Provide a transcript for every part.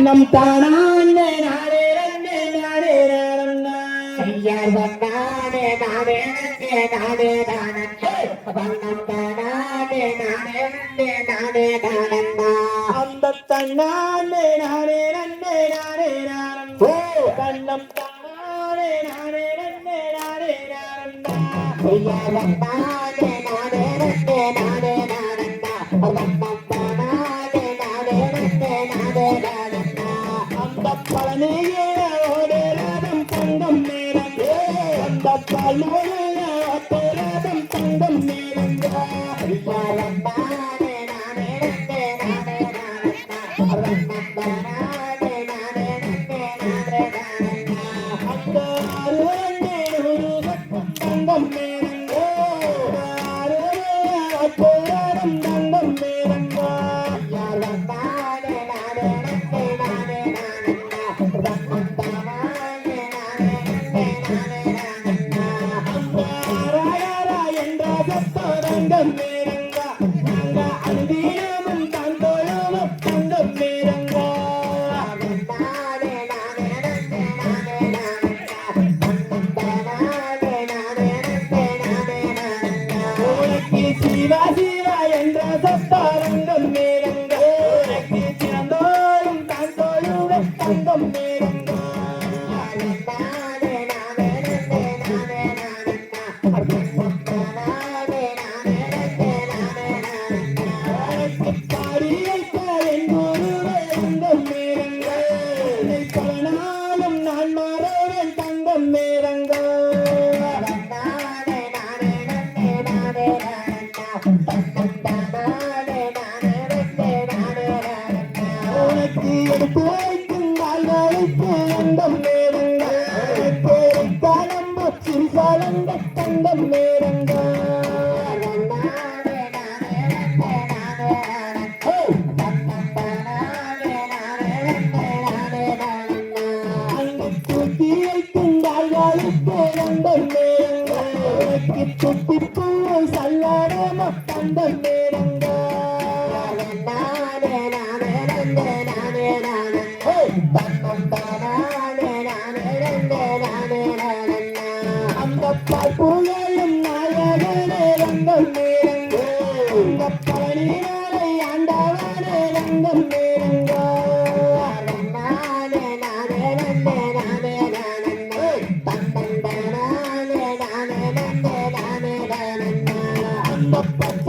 நம் தானானே நானே நன்னே நானே நானே. வந்தானே நானே நன்னே நானே நானே. வண்ணம் தானே நானே நன்னே நானே நானே. அந்த தன்னானே நானே நன்னே நானே நானே. ஓ! தன்னம் தானானே நானே நன்னே நானே வந்தானே நானே நானே அந்த அருளே ஒரு சத்தம் தங்கம் நேரம் வண்ணம் தானே நானே நன்னே நானே நானே உனக்கு சிவா சிவா என்ற சத்தரங்கம் நேரங்கா உனக்கு சிறந்தோயும் தந்தோயும் தங்கம் நேரங்கா நானே நன்னே நானே நானே உனக்கு எடுத்து வைக்கும் கால்களுக்கு அந்தம் நேரங்கள் சிறுசாலந்த தங்கம் நேரங்கள் கால்களுக்கு அந்தம் துப்பி பூவை சல்லாடமோ தந்தம் நேரங்கள் நானே நானே நன்னே நானே நானே வண்ணம் நானே நானே நானே அந்த பார்ப்புகளும் நாயகனே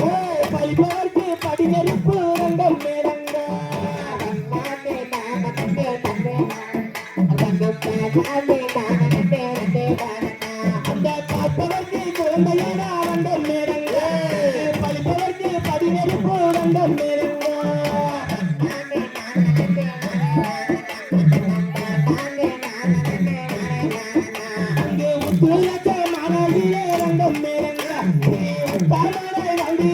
ஏ பைபவர்க்கு படிநெருப்பு ரங்கம் நேரங்க அந்த பார்ப்பவர்க்கு குழந்தையோட அரங்கம் நேரங்க பைபவர்க்கு படிநெருப்பு ரங்கம் நேரங்க அங்கே உத்துலக மனதிலே ரங்கம் நேரங்க தாமரை வந்திருப்பாய் தங்கம் நேரங்க அந்த காத்திரியை செங்காலோரம் நங்கம் நேரங்க நீ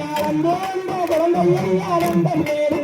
நாளந்தோன்ற குழந்தையை அரங்கம் நேரங்க